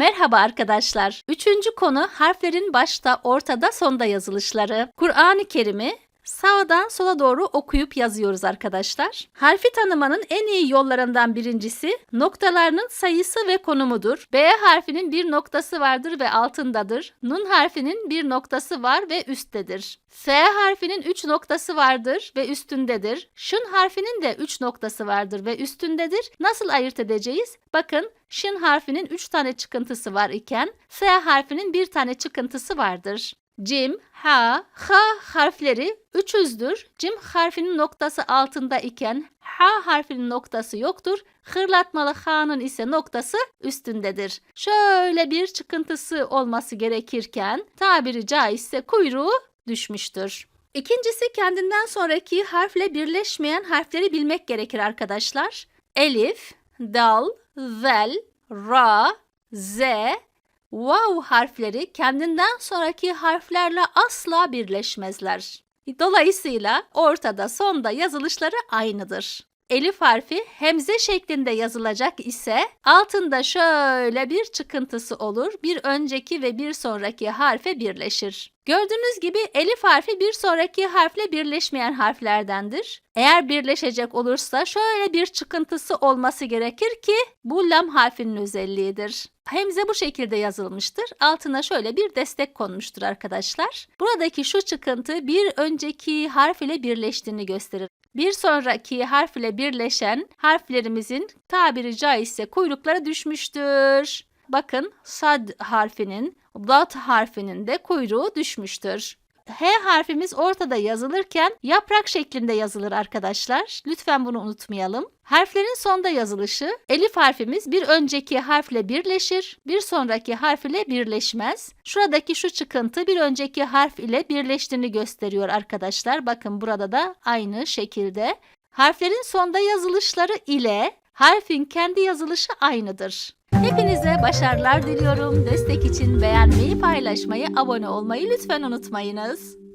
Merhaba arkadaşlar. Üçüncü konu harflerin başta, ortada, sonda yazılışları. Kur'an-ı Kerim'i sağdan sola doğru okuyup yazıyoruz arkadaşlar. Harfi tanımanın en iyi yollarından birincisi noktalarının sayısı ve konumudur. B harfinin bir noktası vardır ve altındadır. Nun harfinin bir noktası var ve üsttedir. F harfinin 3 noktası vardır ve üstündedir. Şın harfinin de 3 noktası vardır ve üstündedir. Nasıl ayırt edeceğiz? Bakın şın harfinin 3 tane çıkıntısı var iken F harfinin bir tane çıkıntısı vardır. Cim, ha, ha harfleri üçüzdür. Cim harfinin noktası altında iken ha harfinin noktası yoktur. Hırlatmalı ha'nın ise noktası üstündedir. Şöyle bir çıkıntısı olması gerekirken tabiri caizse kuyruğu düşmüştür. İkincisi kendinden sonraki harfle birleşmeyen harfleri bilmek gerekir arkadaşlar. Elif, dal, zel, ra, z, Vav harfleri kendinden sonraki harflerle asla birleşmezler. Dolayısıyla ortada sonda yazılışları aynıdır. Elif harfi hemze şeklinde yazılacak ise altında şöyle bir çıkıntısı olur. Bir önceki ve bir sonraki harfe birleşir. Gördüğünüz gibi elif harfi bir sonraki harfle birleşmeyen harflerdendir. Eğer birleşecek olursa şöyle bir çıkıntısı olması gerekir ki bu lam harfinin özelliğidir. Hemze bu şekilde yazılmıştır. Altına şöyle bir destek konmuştur arkadaşlar. Buradaki şu çıkıntı bir önceki harf ile birleştiğini gösterir. Bir sonraki harf ile birleşen harflerimizin tabiri caizse kuyrukları düşmüştür. Bakın sad harfinin, dat harfinin de kuyruğu düşmüştür. H harfimiz ortada yazılırken yaprak şeklinde yazılır arkadaşlar. Lütfen bunu unutmayalım. Harflerin sonda yazılışı elif harfimiz bir önceki harfle birleşir, bir sonraki harf ile birleşmez. Şuradaki şu çıkıntı bir önceki harf ile birleştiğini gösteriyor arkadaşlar. Bakın burada da aynı şekilde. Harflerin sonda yazılışları ile harfin kendi yazılışı aynıdır. Hepinize başarılar diliyorum. Destek için beğenmeyi, paylaşmayı, abone olmayı lütfen unutmayınız.